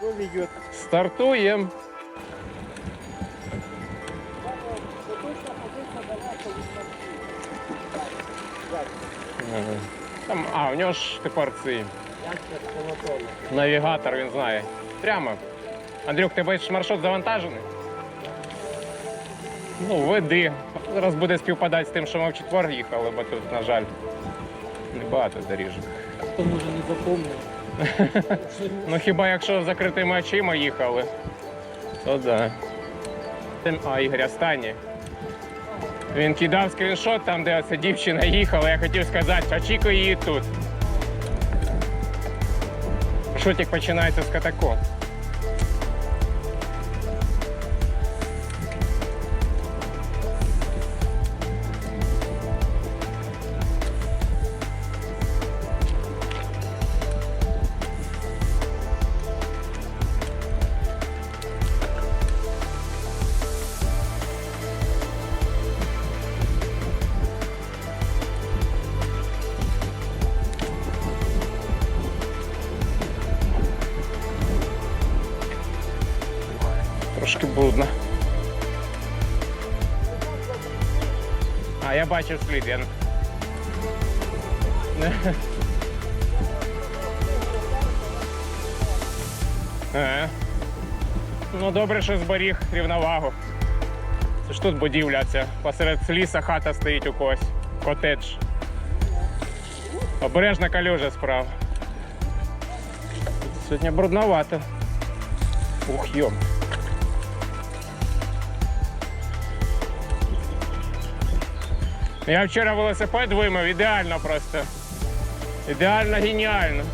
Ведет? Стартуємо. Там, а, у нього ж тепер навігатор, він знає. Прямо. Андрюк, ти бачиш маршрут завантажений? Ну, веди. Зараз буде співпадати з тим, що ми в четвер їхали, бо тут, на жаль, небагато доріжок. Кто може не запомнил? Ну хіба якщо з закритими очима їхали, то да. А, Ігоря Стані. Він кидав скріншот там, де ця дівчина їхала. Я хотів сказати, очікуй її тут. Шутик починається з катакомб. Слід. Я... Ага. Ну добре, що зберіг рівновагу. Це ж тут будівля ця. Посеред ліса хата стоїть у когось. Котедж. Обережна калюжа справа. Сьогодні брудновато. Ух, йом. Я вчора велосипед вимив ідеально просто. Ідеально геніально.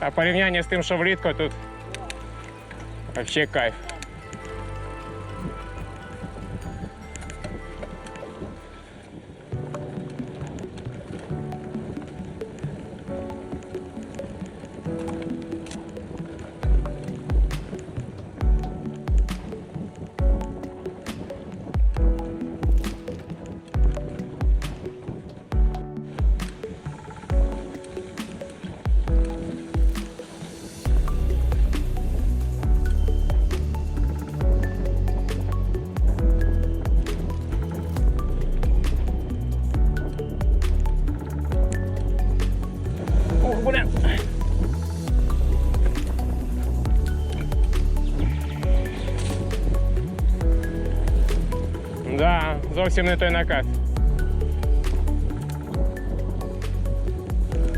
А порівняння з тим, що влітку тут вообще кайф. Зовсім не той накат.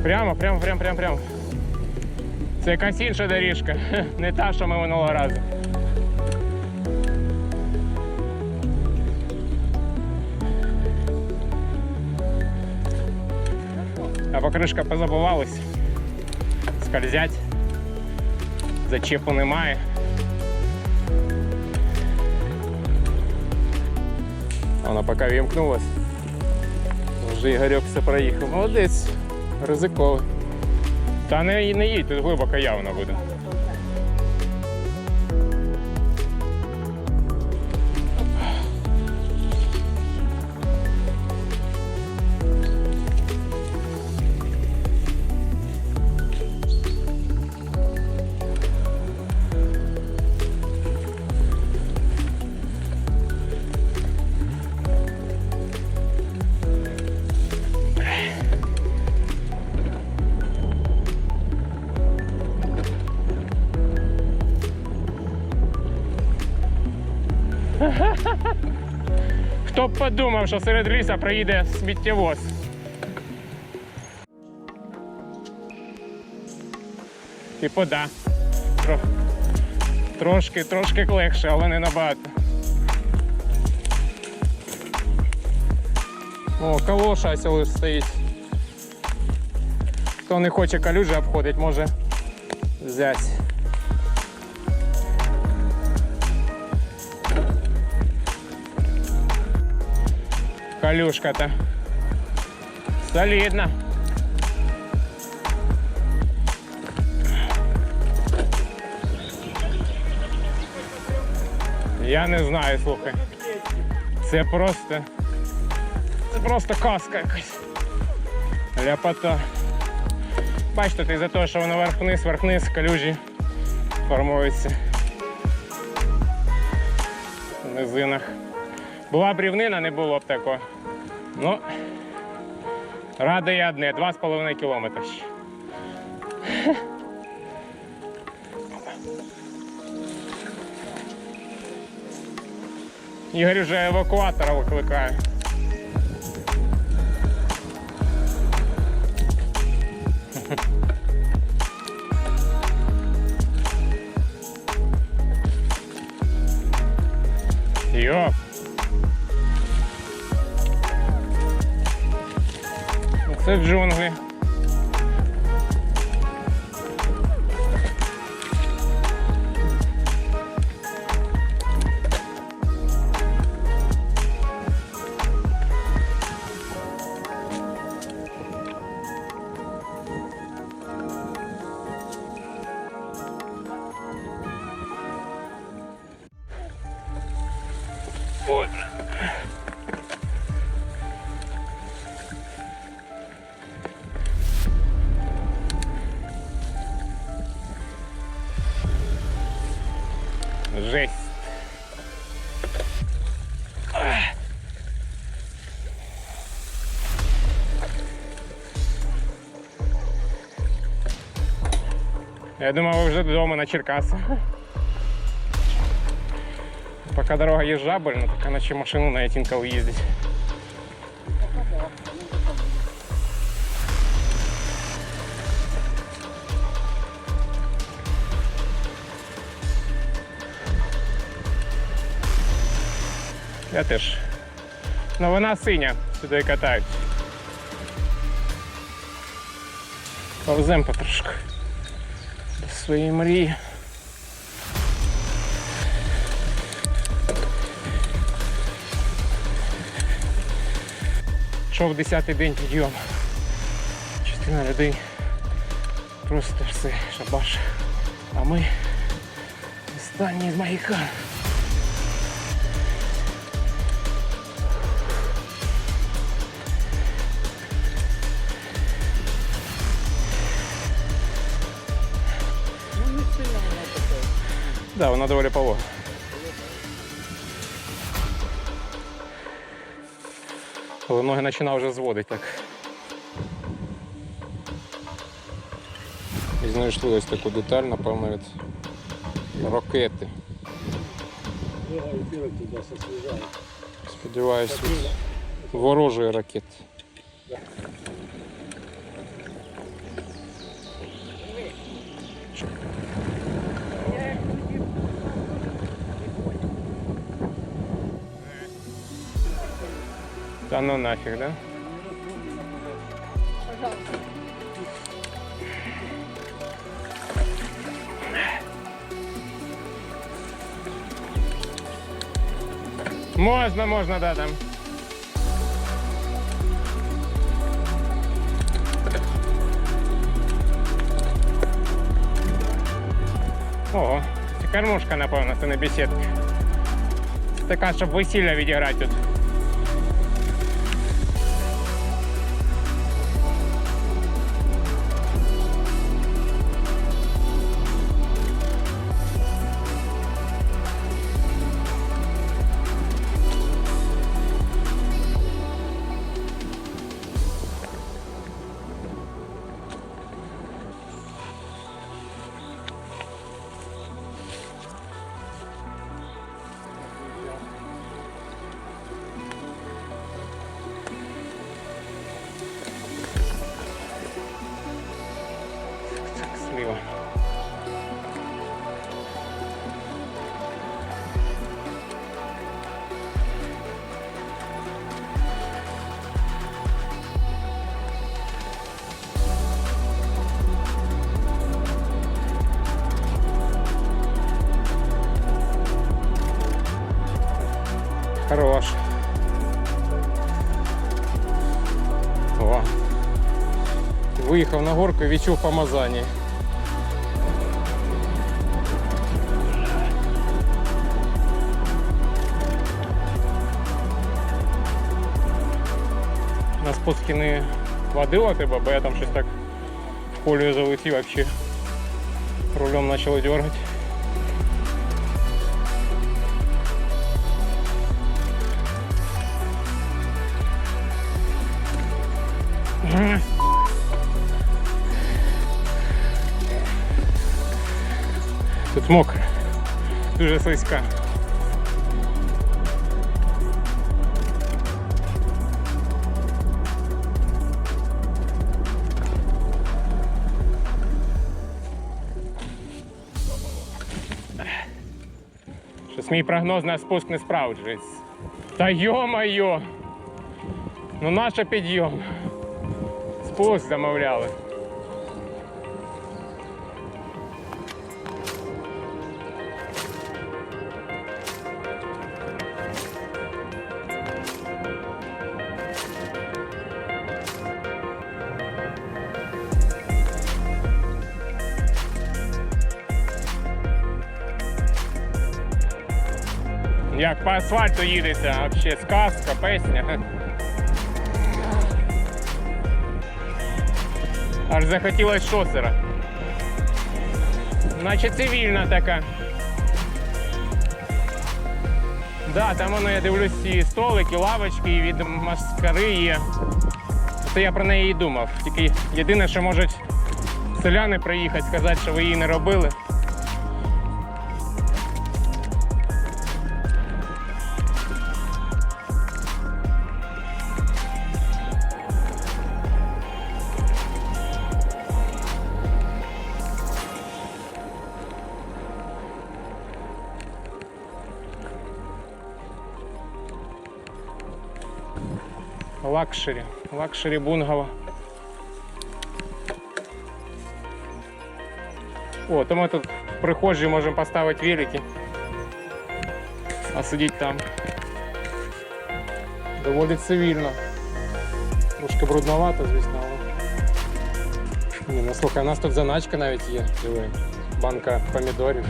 Прямо, прямо, прямо, прямо, прямо. Це якась інша доріжка, не та, що ми минулого разу. А покришка позабувалась. Скользять. Зачепу немає. Вона поки вімкнулась. Вже Ігорьок все проїхав. Молодець. Ризиковий. Та не, не їдь, тут глибоко явно буде. Подумав, що серед ліса проїде сміттєвоз. Типу, да. Трошки, трошки легше, але не набагато. О, калоша ось стоїть. Хто не хоче калюжі обходить, може взяти. Калюшка-то. Солідна. Я не знаю, слухай. Це просто. Це просто казка якась. Ляпота. Бачите, ти за те, що воно верх-вниз, верх-вниз, калюжі формуються. В низинах. Була б рівнина, не було б такого. Ну, радує одне, 2,5 кілометри. Ігор вже евакуатора викликає. Йоп. Це джунглі. Я думав, ви вже додому на Черкасах. Пока дорога езжабельна, так наче машину на Этинкал їздить. Я теж. Ну вона синя, сюди катають. Повзем потрошку. До своєї мрії. Йшов 10-й день підйом. Частина людей просто все шабаш. А ми останні з магікан. Да, вона доволі полога. Але ноги починав вже зводити так. І знайшли ось таку деталь, напевно, від ракети. Сподіваюсь, ворожої ракети. Та ну нафіг, да? Можна, можна, да, там. Ого, це кормушка, напевно, це не бесідка. Це така, щоб весілля відіграти тут. жахливо. Хорош. О. Выехал на горку і відчув помазання. На спуску не водила тебе, бо я там щось так в колію залетів вообще. Рулем почало дергати. Тут мокро. Дуже слизька. Мій прогноз на спуск не справджується. Та йо-моє! Ну наша підйом. Спуск замовляли. По асфальту їдеться, взагалі сказка, песня. Аж захотілось шосера. Наче цивільна така. Да, там воно я дивлюсь і столики, лавочки, і від маскари є. Це я про неї і думав. Тільки єдине, що можуть селяни приїхати, сказати, що ви її не робили. Лакшері. Лакшері бунгало. О, то ми тут в прихожій можемо поставити велики. А сидіти там. Доволі цивільно. Трошки брудновато, звісно, але. Ні, ну слухай, у нас тут заначка навіть є. Диви. Банка помідорів.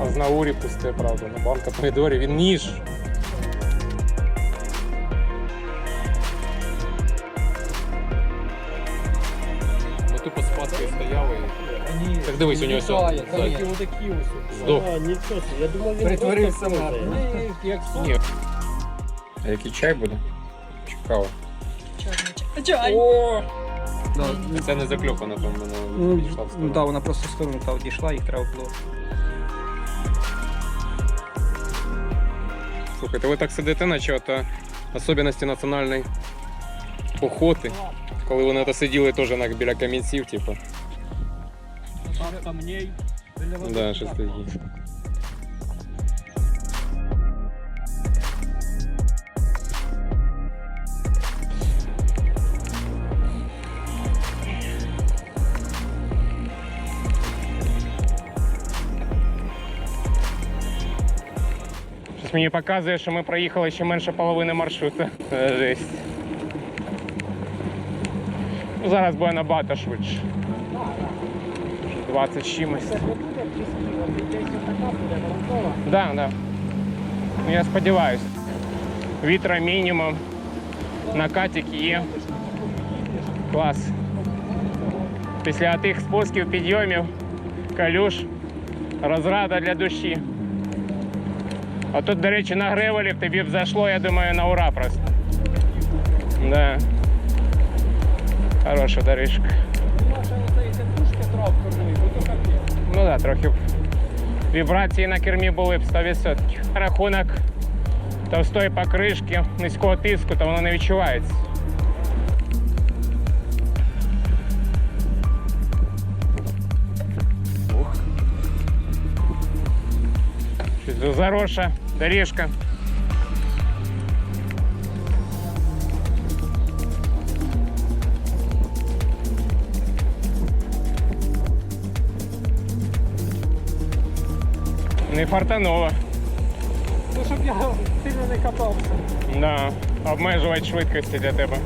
А з наурі пусте, правда. Ну, банка помідорів. Він ніж. Дивись, у нього все. літає, там ззаді. які отакі ось. Здох. А, нічого собі. Я думав, він Притворився просто мер. повзає. Ні, як Ні. А який чай буде? Цікаво. Чай. О! Це не закльопано, там воно Ну, відійшла в ну сторону. так, вона просто в сторону та одійшла, їх треба було. Слухайте, ви так сидите, наче ото особливості національної охоти. Коли вони ото сиділи теж на, біля камінців, типу. Камней. Да. Щось мені показує, що ми проїхали ще менше половини маршруту. Жесть. Ну, зараз буде набагато швидше. 20 з чимось. Це ж не буде після, десь така буде грунтова. Да, да. Ну, Я сподіваюся. Вітра мінімум. Накатик є. Клас. Після тих спусків, підйомів, калюш, розрада для душі. А тут, до речі, на гревелі б тобі б зайшло, я думаю, на ура просто. Да. Хороша доріжка. Ну да, трохи вібрації на кермі були б 100%. Рахунок товстої покришки, низького тиску, то воно не відчувається. Ух. Щось Заросша доріжка. Не фартаново. Ну, щоб я сильно не катався. Да, обмежувати швидкості для тебе.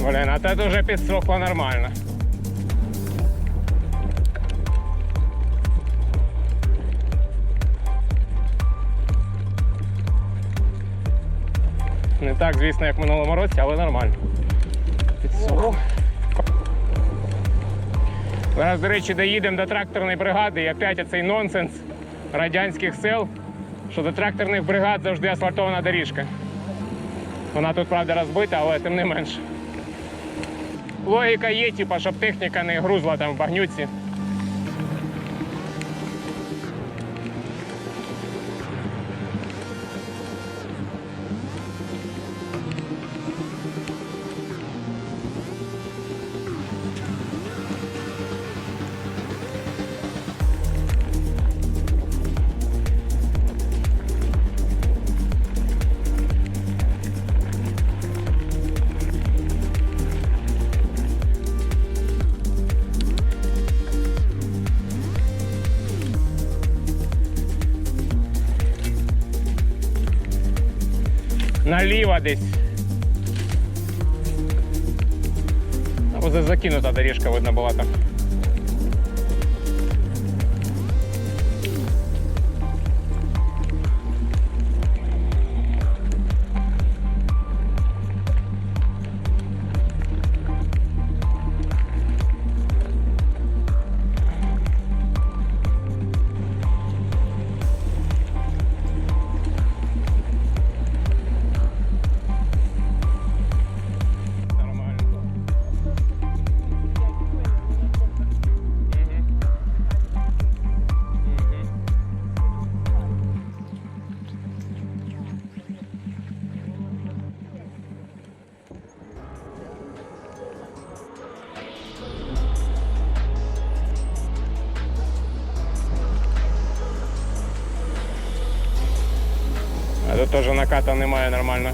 Блін, а тут вже підсохло нормально. Не так, звісно, як минулому році, але нормально. Підсохло. Зараз, до речі, доїдемо до тракторної бригади і опять оцей нонсенс радянських сел, що до тракторних бригад завжди асфальтована доріжка. Вона тут, правда, розбита, але тим не менше. Логіка є, типа, щоб техніка не грузла там в багнюці. Наліво десь. Ось за- закинута доріжка видно була там. Теж наката немає нормально.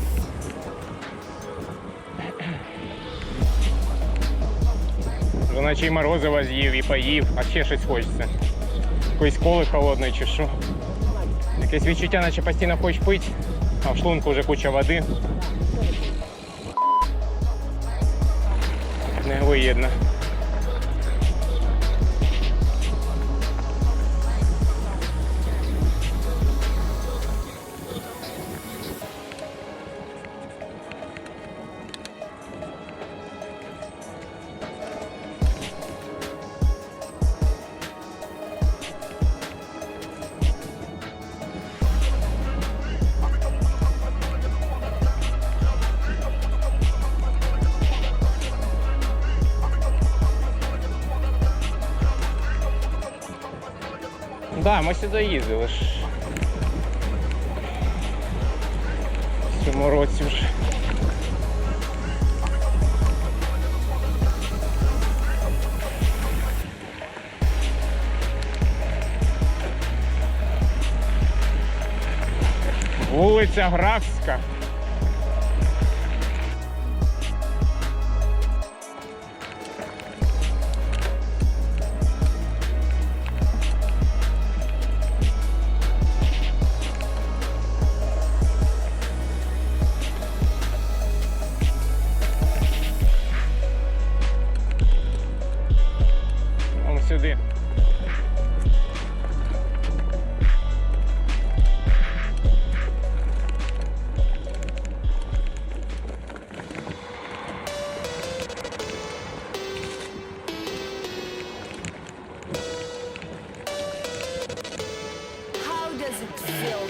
Вже наче і морозива з'їв, і поїв, а ще щось хочеться. Якоїсь коли холодної чи що. Якесь відчуття, наче постійно хочеш пити, а в шлунку вже куча води. Не виєдно. Да, ми сюди їздили ж. В цьому році вже. Вулиця Графська. filled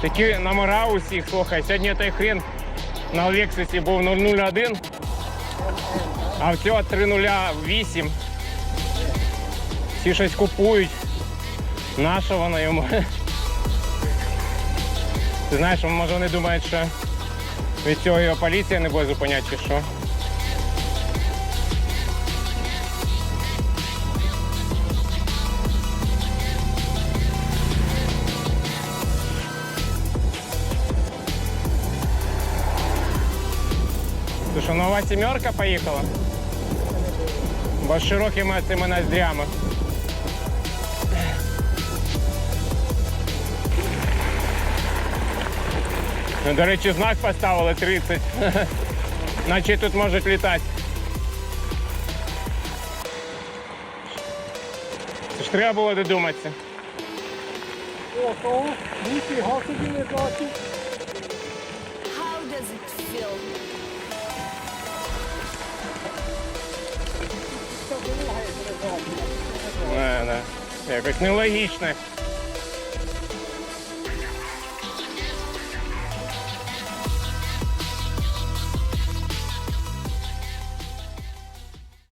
Такі номера усіх, слухай, сьогодні той хрен на Лексусі був 001, а всього 308. Всі щось купують. Нащо воно йому? Ти знаєш, може вони думають, що від цього його поліція не буде зупиняти чи що? Що, нова сімерка поїхала? Бо з широкими цими ноздрями. Ну, до речі, знак поставили 30. Наче тут можуть літати. Це ж треба було додуматися. Ого, ніфіга собі не бачу. Не, не. Якось нелогічно.